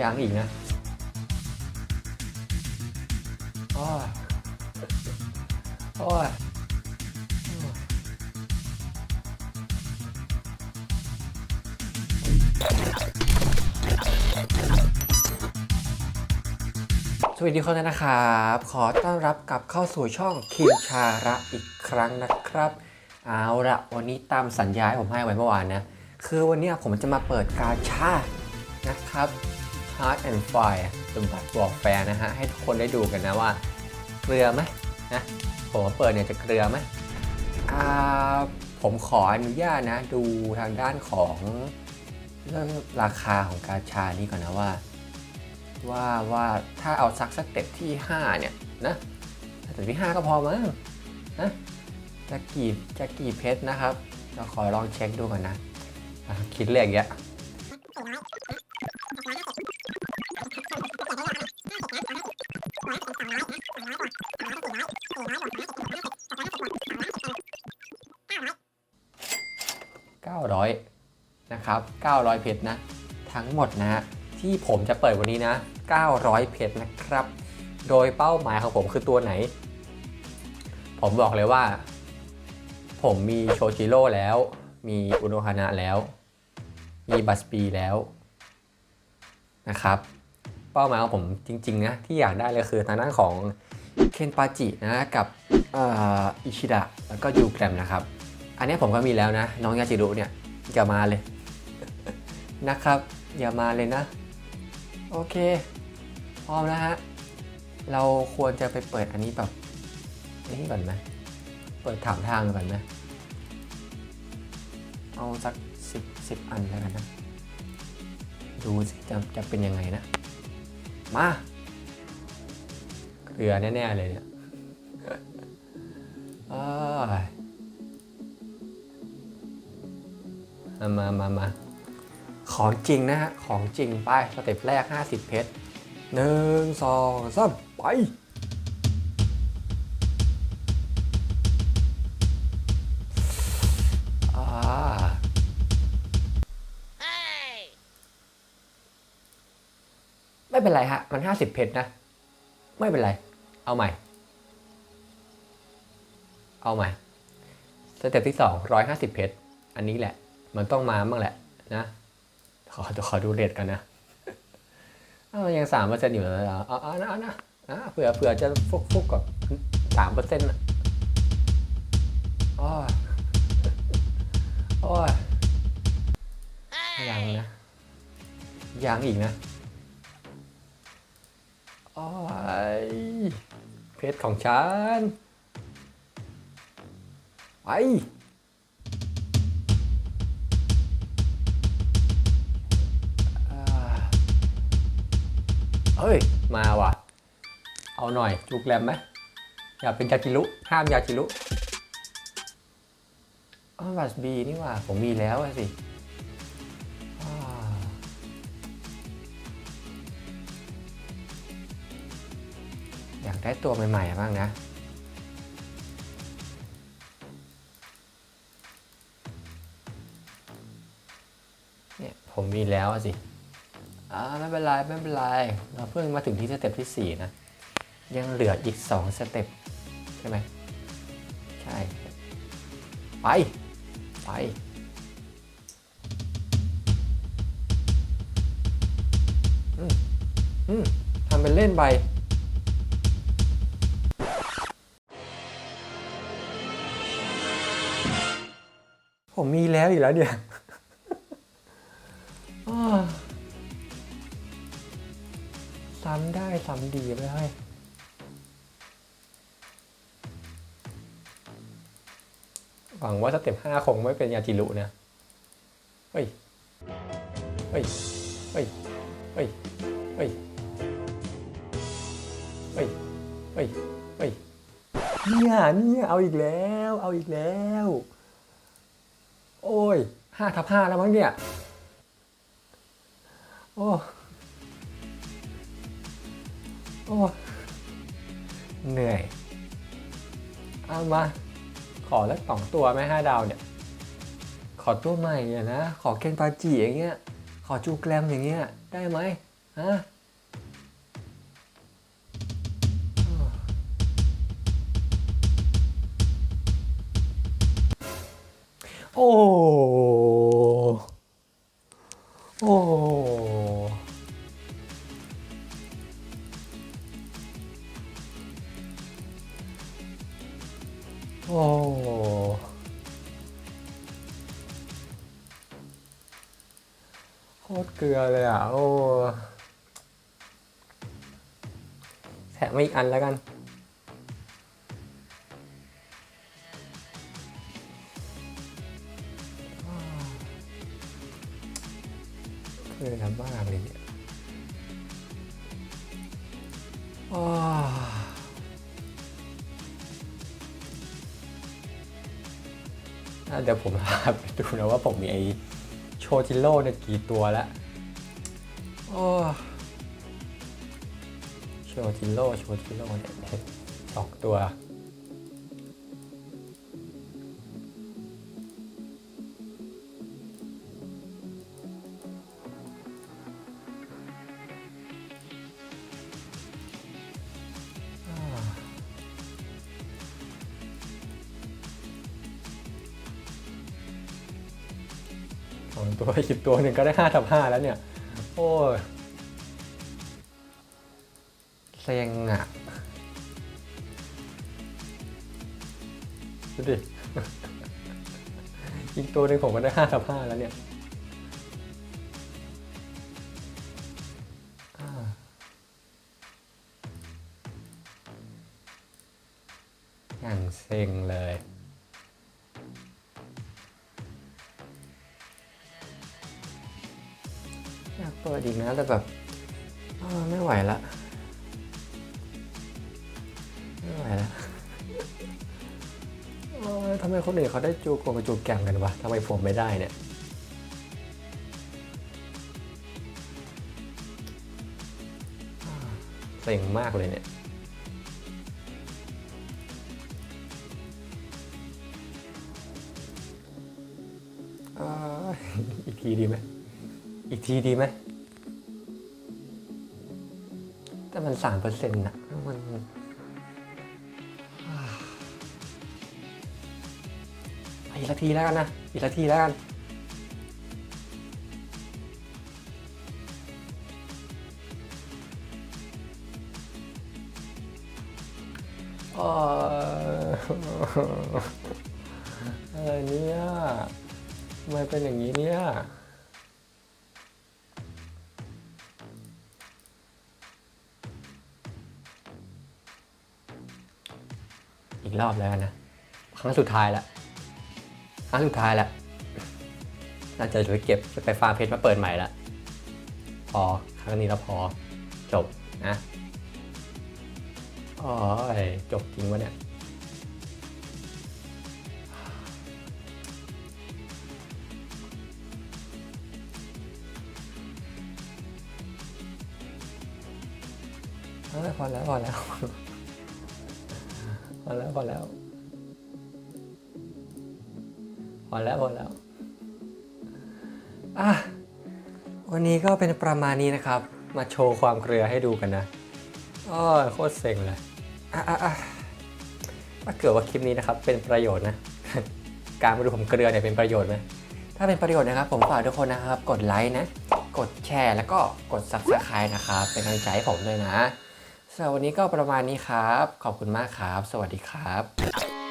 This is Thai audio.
ยังอีกนะโอ้ยโอ้ยสวัสดีคนนะครับ ขอต้อนรับกลับเข้าสู่ช่องคิมชาระอีกครั้งนะครับ เอาละวันนี้ตามสัญญาที่ผมให้ไว้เมื่อวานนะ คือวันนี้ผมจะมาเปิดกาชานะครับ Heart and Fire ตุมบัตบอกแฟร์นะฮะ ให้ทุกคนได้ดูกันนะว่า เกลือไหมนะ ผมมาเปิดเนี่ยจะเกลือไหมอ่าผมขออนุญาตนะ ดูทางด้านของเรื่องราคาของกาชานี้ก่อนนะว่า ว่าว่าถ้าเอาสักสเต็ปที่ 5 เนี่ยนะสเต็ปที่ 5 ก็พอมั้งนะจะกี่จะกี่เพชรนะครับเราขอลองเช็คดูก่อนนะอะคิดเลขเยอะ 900 นะครับ 900 เพชรนะ ทั้งหมดนะที่ผมจะเปิดวันนี้นะ 900 เพชรนะครับ โดยเป้าหมายของผมคือตัวไหน ผมบอกเลยว่า ผมมีโชจิโร่แล้ว มีอุโนฮานะแล้ว มีบัสปีแล้วนะครับ เป้าหมายของผมจริงๆนะที่อยากได้เลยคือทางด้านของเคนปาจินะกับออิชิดะแล้วก็ยูแกรมนะครับ อันนี้ผมก็มีแล้วนะ น้องยาจิรุเนี่ยอย่ามาเลย นะครับ อย่ามาเลยนะ โอเค พร้อมแล้วฮะ เราควรจะไปเปิดอันนี้แบบนี่ก่อนไหมเปิดถามทางก่อนไหมเอาสักสิบสิบอันแล้วกันนะ ดูสิจะจะเป็นยังไงนะ มาเกลือแน่ ๆ เลยเนี่ยอ้า มามามามาของจริงนะฮะ ของจริงไปสเต็ปแรก 50 เพชรหนึ่งสองสามไปไม่เป็นไรฮะ มัน 50 เพชรนะ ไม่เป็นไร เอาใหม่ เอาใหม่ สเต็ปที่ 2 150 เพชร อันนี้แหละ มันต้องมาบ้างแหละนะ ขอขอดูเรทกันนะอ้าวยังสามเปอร์เซ็นต์อยู่เลยเหรอเอาเอานะเอานะนะเผื่อเผื่อจะฟุกฟุกกับสามเปอร์เซ็นต์อะโอ้ยโอ้ยยังนะ ยังอีกนะโอ้ยเพชรของฉัน ไป เฮ้ย มาว่ะ เอาหน่อยจุกแรมไหมอยากเป็นยาจิรุห้ามยาจิรุอ๋อบัสบีนี่ว่า ผมมีแล้วสิอยากได้ตัวใหม่ๆบ้างนะเนี่ยผมมีแล้วสิ อ่าไม่เป็นไรไม่เป็นไรเราเพิ่งมาถึงที่สเต็ปที่ 4 นะ ยังเหลืออีก 2 สเต็ปใช่ไหมใช่ ไป ไปอืมอืมทำเป็นเล่นไปผมมีแล้วอีกแล้วเนี่ย ซ้ำได้ซ้ำดีไม่ให้ยหวังว่าสเต็ปห้าคงไม่เป็นยาจิรุนะ เฮ้ย เฮ้ย เฮ้ย เฮ้ย เฮ้ย เฮ้ย เฮ้ย เฮ้ย เนี่ยเนี่ยเอาอีกแล้ว เอาอีกแล้ว โอ้ยห้าทับห้าแล้วมั้งเนี่ย โอ้ โอ้เหนื่อย เอามา ขอแล้วสองตัวไหมห้าดาวเนี่ย ขอตัวใหม่เนี่ยนะ ขอเคนปาจิอย่างเงี้ย ขอจูแกรมอย่างเงี้ย ได้ไหมฮะโอ้ โอ้ โอ้โคตรเกลือเลยอะ โอ้แถมมาอีกอันแล้วกัน เกลือมาเลยเนี่ยอ้า วอะเดี๋ยวผมพาไปดูนะว่าผมมีไอโชจิโร่เนี่ยกี่ตัวแล้วโอ้โชจิโร่โชจิโร่เนี่ยสองตัว ตัวสิบตัวหนึ่งก็ได้ห้าทับห้าแล้วเนี่ย โอ้ยเซ็งอะดูดิอีกตัวหนึ่งผมก็ได้ห้าทับห้าแล้วเนี่ยอย่างเซ็งเลย เปิดอีกนะแต่แบบไม่ไหวละไม่ไหวละทำไมคนอื่นเขาได้จูโกงกับจูแกมกันวะทำไมผมไม่ได้เนี่ยเซ็งมากเลยเนี่ยอีกทีดีไหมอีกทีดีไหม สามเปอร์เซ็นต์นะมันอีกละทีแล้วกันนะ อีกละทีแล้วกันเอออะไรเนี่ยทำไมเป็นอย่างนี้เนี่ย กรอบแล้วกันนะ ครั้งสุดท้ายละครั้งสุดท้ายละน่าจะไปเก็บจะไปฟาร์มเพชรมาเปิดใหม่ละพอครั้งนี้แล้วพอจบนะโอ้ยจบจริงวะเนี่ยเอ้ยพอแล้วพอแล้ว พอแล้วพอแล้วพอแล้วพอแล้วอะวันนี้ก็เป็นประมาณนี้นะครับ มาโชว์ความเกลือให้ดูกันนะอ้อโคตรเซ็งเลยอะอะอะถ้าเกิดว่าคลิปนี้นะครับ เป็นประโยชน์นะ การมาดูผมเกลือเนี่ยเป็นประโยชน์ไหมถ้าเป็นประโยชน์นะครับ ผมฝากทุกคนนะครับ กดไลค์นะ กดแชร์แล้วก็กด subscribe นะครับ เป็นกำลังใจให้ผมด้วยนะ สำหรับวันนี้ก็ประมาณนี้ครับ ขอบคุณมากครับ สวัสดีครับ